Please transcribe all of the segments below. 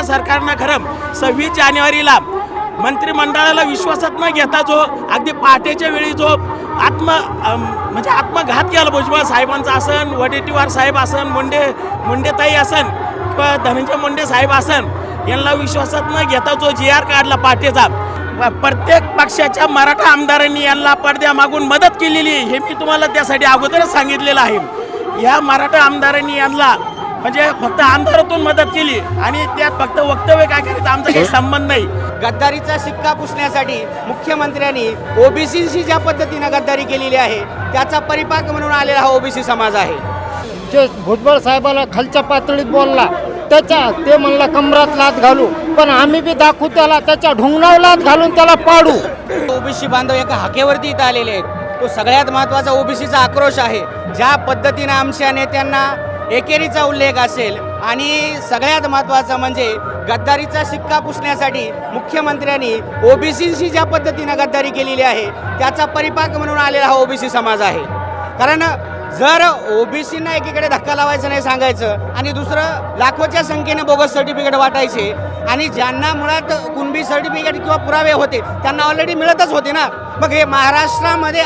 शिंदे सरकारनं खरं सव्वीस जानेवारीला मंत्रिमंडळाला विश्वासात न घेता जो अगदी पहाटेच्या वेळी जो आत्म म्हणजे आत्मघात केला भुजबळ साहेबांचा असन वडेट्टीवार साहेब असन मुंडे मुंडेताई असन किंवा धनंजय मुंडे साहेब असन यांना विश्वासात न घेता जो जी आर काढला पहाटेचा प्रत्येक पक्षाच्या मराठा आमदारांनी यांना पडद्यामागून मदत केलेली आहे. हे मी तुम्हाला त्यासाठी अगोदरच सांगितलेलं आहे या मराठा आमदारांनी यांना म्हणजे फक्त आमदारातून मदत केली आणि त्यात फक्त वक्तव्य काय करायचं आमचा काही संबंध नाही. गद्दारीचा शिक्का पुसण्यासाठी मुख्यमंत्र्यांनी ओबीसीशी ज्या पद्धतीनं गद्दारी केलेली आहे त्याचा परिपाक म्हणून आलेला हा ओबीसी समाज आहे. जे भुजबळ साहेबाला खालच्या पातळीत बोलला त्याच्या ते म्हणला कमरात लात घालू. पण आम्ही बी दाखवू त्याला त्याच्या ढोंगणावर लात घालून त्याला पाडू. ओबीसी बांधव एका हाकेवरती इथं आलेले आहेत. तो सगळ्यात महत्त्वाचा ओबीसीचा आक्रोश आहे. ज्या पद्धतीनं आमच्या नेत्यांना एकेरीचा उल्लेख असेल. आणि सगळ्यात महत्त्वाचं म्हणजे गद्दारीचा शिक्का पुसण्यासाठी मुख्यमंत्र्यांनी ओबीसीशी ज्या पद्धतीनं गद्दारी केलेली आहे त्याचा परिपाक म्हणून आलेला हा ओबीसी समाज आहे. कारण जर ओबीसींना एकीकडे धक्का लावायचं नाही सांगायचं आणि दुसरं लाखोच्या संख्येने बोगस सर्टिफिकेट वाटायचे आणि ज्यांना मुळात कुणबी सर्टिफिकेट किंवा पुरावे होते त्यांना ऑलरेडी मिळतच होते ना. मग हे महाराष्ट्रामध्ये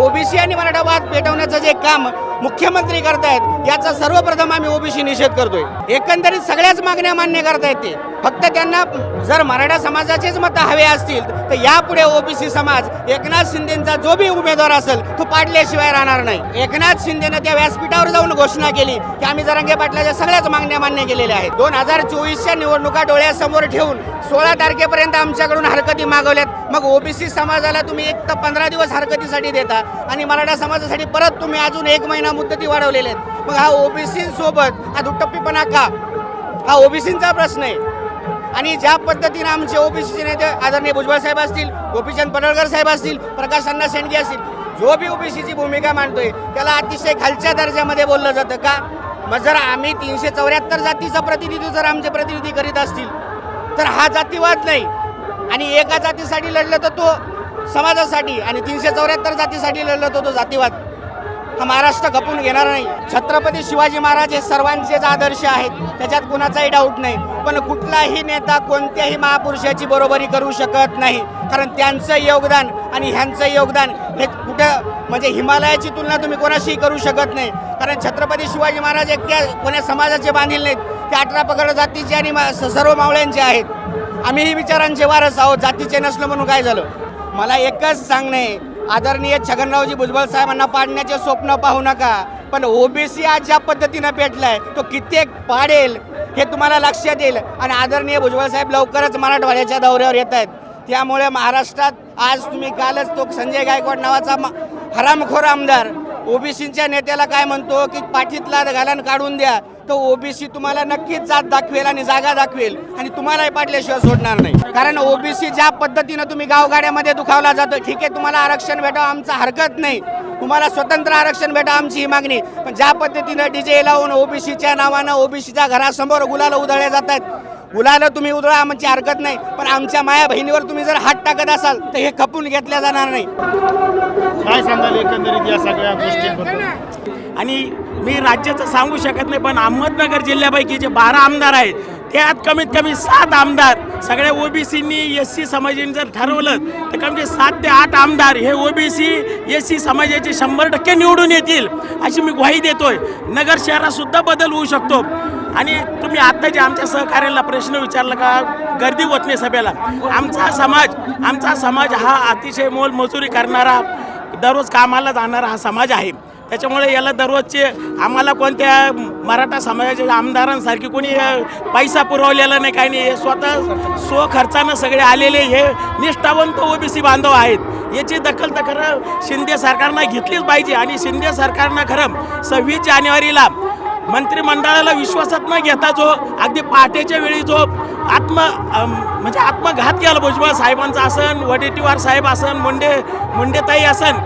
ओबीसी आणि मराठा वाद पेटवण्याचं जे काम मुख्यमंत्री करतायत याचा सर्वप्रथम आम्ही ओबीसी निषेध करतोय. एकंदरीत सगळ्याच मागण्या मान्य करतायत ते. फक्त त्यांना जर मराठा समाजाचेच मतं हवे असतील तर यापुढे ओबीसी समाज एकनाथ शिंदेचा जो बी उमेदवार असेल तो पाडल्याशिवाय राहणार नाही. एकनाथ शिंदेनं त्या व्यासपीठावर जाऊन घोषणा केली की आम्ही जरांगे पाटलाच्या सगळ्याच मागण्या मान्य केलेल्या आहेत. दोन हजार चोवीसच्या निवडणुका डोळ्यासमोर ठेवून सोळा तारखेपर्यंत आमच्याकडून हरकती मागवल्यात. मग ओबीसी समाजाला तुम्ही एक तर पंधरा दिवस हरकतीसाठी देता आणि मराठा समाजासाठी परत तुम्ही अजून एक महिना मुदती वाढवलेल्या आहेत. मग हा ओबीसीसोबत हा दुट्टप्पीपणा का? हा ओबीसींचा प्रश्न आहे. आणि ज्या पद्धतीनं आमचे ओबीसीचे नेते आदरणीय भुजबळ साहेब असतील गोपीचंद पडळकर साहेब असतील प्रकाश अण्णा शेंडगे असतील जो बी ओबीसीची भूमिका मांडतोय त्याला अतिशय खालच्या दर्जामध्ये बोललं जातं का? मग जर आम्ही तीनशे चौऱ्याहत्तर जातीचं प्रतिनिधी जर आमचे प्रतिनिधी करीत असतील तर हा जातीवाद नाही. आणि एका जातीसाठी लढलं तर तो समाजासाठी आणि तीनशे चौऱ्याहत्तर जातीसाठी लढलं तर तो जातीवाद. हा महाराष्ट्र खपून घेणार नाही. छत्रपती शिवाजी महाराज हे सर्वांचेच आदर्श आहेत त्याच्यात कुणाचाही डाऊट नाही. पण कुठलाही नेता कोणत्याही महापुरुषाची बरोबरी करू शकत नाही. कारण त्यांचं योगदान आणि ह्यांचं योगदान हे कुठं म्हणजे हिमालयाची तुलना तुम्ही कोणाशीही करू शकत नाही. कारण छत्रपती शिवाजी महाराज एकट्या कोण्या समाजाचे बांधील नाहीत. ते अठरा पगड जातीचे आणि मा- स- सर्व मावळ्यांचे आहेत. आम्हीही विचारांचे वारस आहोत जातीचे नसलं म्हणून काय झालं? मला एकच सांगणे आदरणीय छगनरावजी भुजबळ साहेबांना पाडण्याचे स्वप्न पाहू नका पण ओबीसी आज ज्या पद्धतीनं पेटलाय तो कित्येक पाडेल हे तुम्हाला लक्षात येईल. आणि आदरणीय भुजबळ साहेब लवकरच मराठवाड्याच्या दौऱ्यावर येत आहेत. त्यामुळे महाराष्ट्रात आज तुम्ही कालच तो संजय गायकवाड नावाचा हरामखोर आमदार ओबीसीच्या नेत्याला काय म्हणतो की पाठीतला घालान काढून द्या. तर ओबीसी तुम्हाला नक्कीच जात दाखवेल आणि जागा दाखवेल आणि तुम्हालाही पाडल्याशिवाय सोडणार नाही. कारण ओबीसी ज्या पद्धतीनं तुम्ही गावगाड्यामध्ये दुखावला जातो ठीक आहे तुम्हाला आरक्षण भेटावं आमचं हरकत नाही. तुम्हाला स्वतंत्र आरक्षण भेटावं आमची ही मागणी. पण ज्या पद्धतीनं डीजे लावून ओबीसीच्या नावानं ओबीसीच्या घरासमोर गुलाल उधळल्या जात आहेत. गुलाला तुम्ही उधळा आमची हरकत नाही. पण आमच्या माया बहिणीवर तुम्ही जर हात टाकत असाल तर हे खपून घेतल्या जाणार नाही. काय सांगाल एकंदरीत या सगळ्या गोष्टींबद्दल? आणि मी राज्याचं सांगू शकत नाही पण अहमदनगर जिल्ह्यापैकी जे बारा आमदार आहेत त्यात कमीत कमी सात आमदार. सगळ्या ओबीसीनी एस सी समाजाने जर ठरवलं तर कमी सात ते आठ आमदार हे ओबीसी एस सी समाजाचे शंभर टक्के निवडून येतील अशी मी ग्वाही देतोय. नगर शहरातसुद्धा बदल होऊ शकतो. आणि तुम्ही आत्ता जे आमच्या सहकार्याला प्रश्न विचारला का गर्दी होत नाही सभेला. आमचा समाज आमचा समाज हा अतिशय मोलमजुरी करणारा दररोज कामाला जाणारा हा समाज आहे. त्याच्यामुळे याला दररोजचे आम्हाला कोणत्या मराठा समाजाच्या आमदारांसारखी कोणी पैसा पुरवलेला नाही काही नाही. हे स्वतः स्वखर्चानं सगळे आलेले हे निष्ठावंत ओबीसी बांधव आहेत. याची दखल तर खरं शिंदे सरकारनं घेतलीच पाहिजे आणि शिंदे सरकारनं खरं सव्वीस जानेवारीला मंत्रिमंडळाला विश्वासात न घेता जो अगदी पहाटेच्या वेळी जो आत्म म्हणजे आत्मघात केला भुजबळ साहेबांचा असन वडेट्टीवार साहेब असन मुंडे मुंडेताई असन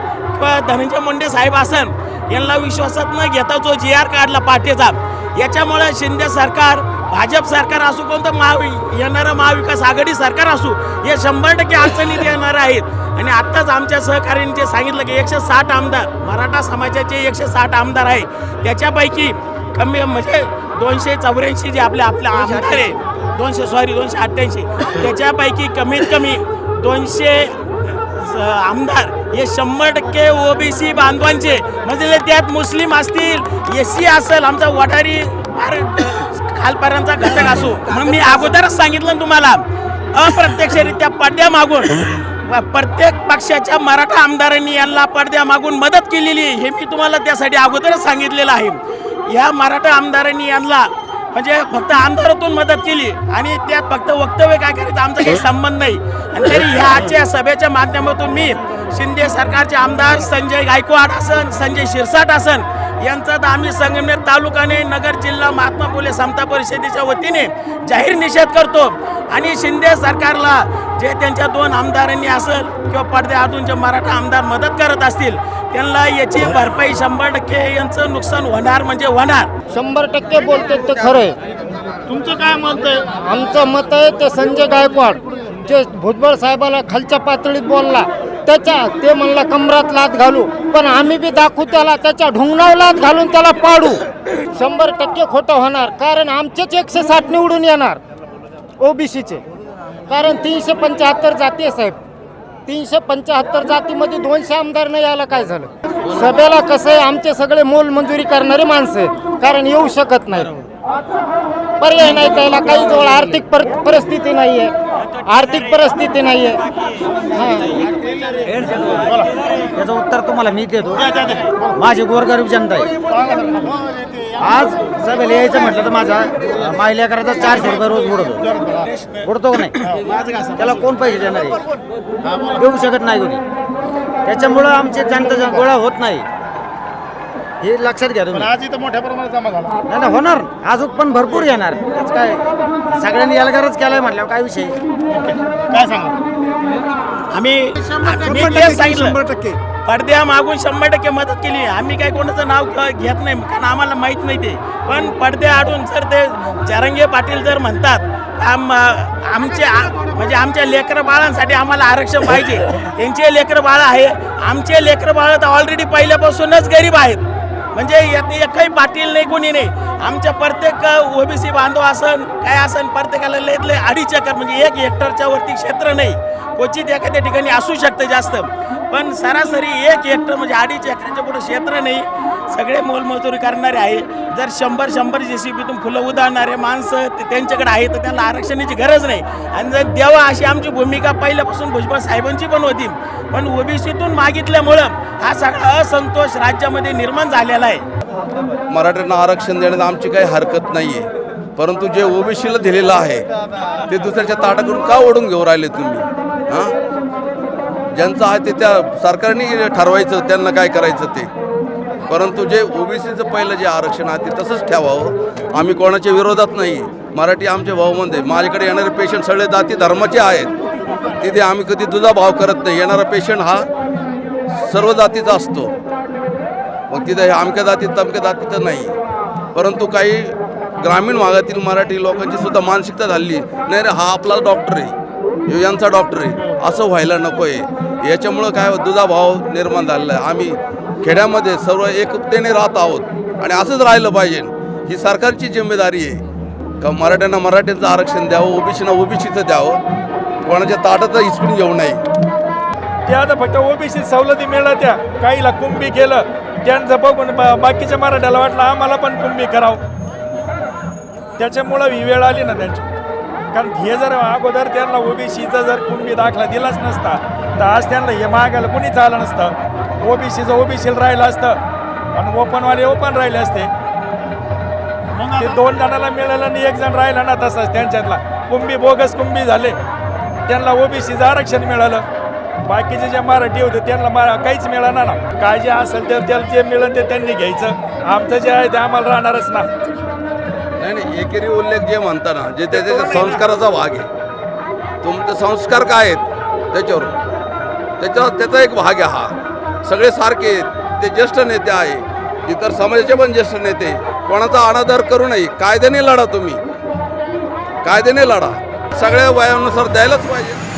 किंवा धनंजय मुंडे साहेब असन यांना विश्वासात न घेता जो जी आर काढला पाठीचा याच्यामुळे शिंदे सरकार भाजप सरकार असू कोणतं महावि येणारं महाविकास आघाडी सरकार असू हे शंभर टक्के अडचणीत येणार आहेत. आणि आत्ताच आमच्या सहकार्याने जे सांगितलं की एकशे साठ आमदार मराठा समाजाचे एकशे साठ आमदार आहे त्याच्यापैकी कमी म्हणजे दोनशे चौऱ्याऐंशी जे आपले आपले आमदार आहे दोनशे सॉरी दोनशे अठ्ठ्याऐंशी त्याच्यापैकी कमीत कमी दोनशे आमदार हे शंभर टक्के ओबीसी बांधवांचे म्हणजे त्यात मुस्लिम असतील एस सी असेल आमचा वठारी फार खालपर्यंतचा घटक असो. मग मी अगोदरच सांगितलं तुम्हाला अप्रत्यक्षरित्या पडद्या मागून प्रत्येक पक्षाच्या मराठा आमदारांनी यांना पडद्या मागून मदत केलेली आहे हे मी तुम्हाला त्यासाठी अगोदरच सांगितलेलं आहे. या मराठा आमदारांनी यांना म्हणजे फक्त आमदारातून मदत केली आणि त्यात फक्त वक्तव्य काय करायचं आमचा काही संबंध नाही. आणि तरी ह्या आजच्या सभेच्या माध्यमातून मी शिंदे सरकारचे आमदार संजय गायकवाड असन संजय शिरसाट असन यांचा तर आम्ही संगमनेर तालुकाने नगर जिल्हा महात्मा फुले समता परिषदेच्या वतीने जाहीर निषेध करतो. आणि शिंदे सरकारला जे त्यांच्या दोन आमदारांनी असेल किंवा पडद्या आतून जे मराठा आमदार मदत करत असतील त्यांना याची भरपाई शंभर टक्के यांचं नुकसान होणार म्हणजे होणार. शंभर टक्के बोलते ते खरं तुमचं काय मत आहे? आमचं मत आहे ते संजय गायकवाड जे भुजबळ साहेबाला खालच्या पातळीत बोलला त्याच्या ते म्हणला कमरात लात घालू. पण आम्ही बी दाखवू त्याला त्याच्या ढुंगणावर लात घालून त्याला पाडू. शंभर टक्के खोटं होणार. कारण आमचेच एकशे साठ निवडून येणार ओबीसीचे. कारण तीनशे पंच्याहत्तर जाती आहे साहेब. तीनशे पंच्याहत्तर जातीमध्ये दोनशे आमदार नाही यायला काय झालं? सभेला कसं आहे आमचे सगळे मोलमजुरी करणारे माणसं आहेत. कारण येऊ शकत नाही पर्याय नाही त्याला काही जवळ आर्थिक पर परिस्थिती नाही आहे आर्थिक परिस्थिती नाही आहे याचं उत्तर तुम्हाला मी देतो. माझी गोरगरीब जनता आहे. आज सभेला यायचं म्हटलं तर माझा माहिल्या करायचा चारशे रुपये रोज बुडतो. बुडतो का नाही? त्याला कोण पैसे देणार आहे? देऊ शकत नाही कोणी. त्याच्यामुळं आमचे जनता गोळा होत नाही. हे लक्षात घ्या पण तुम्ही आज इथं मोठ्या प्रमाणात जमा झाला. नाही ना होणार. अजून पण भरपूर येणार. त्याच काय? सगळ्यांनी यालगारच केलाय म्हटल्यावर काय विषय? काय सांगा? आम्ही आम्ही तेच सांगितलं. पडद्या मागून शंभर टक्के मदत केली. आम्ही काही कोणाचं नाव घ- घेत नाही कारण आम्हाला माहीत नाही ते. पण पडद्या आडून जर ते चरंगे पाटील जर म्हणतात आम आमचे आ- म्हणजे आमच्या लेकरं बाळांसाठी आम्हाला आरक्षण पाहिजे. त्यांचे लेकरं बाळ आहे. आमचे लेकरं बाळ तर ऑलरेडी पहिल्यापासूनच गरीब आहेत. म्हणजे यात एकही पाटील नाही कोणी नाही. आमच्या प्रत्येक ओबीसी बांधव असन काय असन प्रत्येकाला लेतले लय अडीच एकर म्हणजे एक हेक्टरच्या वरती क्षेत्र नाही. क्वचित एखाद्या ठिकाणी असू शकतं जास्त. पण सरासरी एक हेक्टर म्हणजे अडीच एकराच्या पुढे क्षेत्र नाही. सगळे मोलमजुरी करणारे आहे. जर शंभर शंभर जे सी बीतून फुलं उधळणारे माणसं ते त्यांच्याकडे आहे तर त्यांना आरक्षणाची गरज नाही. आणि जर देवा अशी आमची भूमिका पहिल्यापासून भुजबळ साहेबांची पण होती पण ओबीसीतून मागितल्यामुळं हा सगळा असंतोष राज्यामध्ये निर्माण झालेला आहे. मराठ्यांना आरक्षण देण्यात आमची काही हरकत नाही आहे परंतु जे ओबीसीला दिलेलं आहे ते दुसऱ्याच्या ताटाकडून का ओढून घेऊ राहिले तुम्ही? हां? ज्यांचं आहे ते त्या सरकारने ठरवायचं त्यांना काय करायचं ते? परंतु जे ओबीसीचं पहिलं जे आरक्षण आहे ते तसंच ठेवावं. आम्ही कोणाच्या विरोधात नाही. मराठी आमचे भाऊ म्हणजे माझ्याकडे येणारे पेशंट सगळे जाती धर्माचे आहेत. तिथे आम्ही कधी दुधा भाव करत नाही. येणारा पेशंट हा सर्व जातीचा असतो. मग तिथे हे जातीत तमक्या जातीचं नाही. परंतु काही ग्रामीण भागातील मराठी लोकांची सुद्धा मानसिकता झाली. नाही रे हा आपला डॉक्टर आहे. यांचा डॉक्टर आहे. असं व्हायला नको आहे याच्यामुळं काय दुधाभाव निर्माण झालेला आहे. आम्ही खेड्यामध्ये सर्व एकतेने राहत आहोत आणि असंच राहिलं पाहिजे. ही सरकारची जिम्मेदारी आहे. का मराठ्यांना मराठ्यांचं आरक्षण द्यावं ओबीसीना ओबीसीचं द्यावं? कोणाच्या ताटाचा हिसकून घेऊ नये. त्या आता फक्त ओबीसी सवलती मिळाल्या त्या. काहीला कुंभी केलं. त्यांचं बघून बाकीच्या मराठ्याला वाटलं आम्हाला पण कुंभी करावं. त्याच्यामुळं ही वेळ आली ना त्यांची. कारण हे जर अगोदर त्यांना ओबीसीचा जर कुंभी दाखला दिलाच नसता तर आज त्यांना हे मागायला कुणीच आलं नसतं. ओबीसीचं ओबीसीला राहिलं असतं. आणि ओपनवाले ओपन राहिले असते. ते दोन जणाला मिळालं आणि एक जण राहिला ना तसाच त्यांच्यातला. कुंभी बोगस कुंभी झाले. त्यांना ओबीसीचं आरक्षण मिळालं. बाकीचे जे मराठी होते त्यांना मा- काहीच मिळालं ना. काय जे असेल तर त्याला जे मिळेल ते त्यांनी घ्यायचं. आमचं जे आहे ते आम्हाला राहणारच ना. नाही नाही एकेरी उल्लेख जे म्हणता ना जे त्याच्या संस्काराचा भाग आहे. तुमचे संस्कार काय आहेत? त्याच्यावर. त्याच्यावर त्याचा एक भाग आहे हा. सगळे सारखे ते ज्येष्ठ नेते आहे. इतर समाजाचे पण ज्येष्ठ नेते. कोणाचा अनादर करू नये. कायद्याने लढा तुम्ही. कायद्याने लढा. सगळ्या वयानुसार द्यायलाच पाहिजे.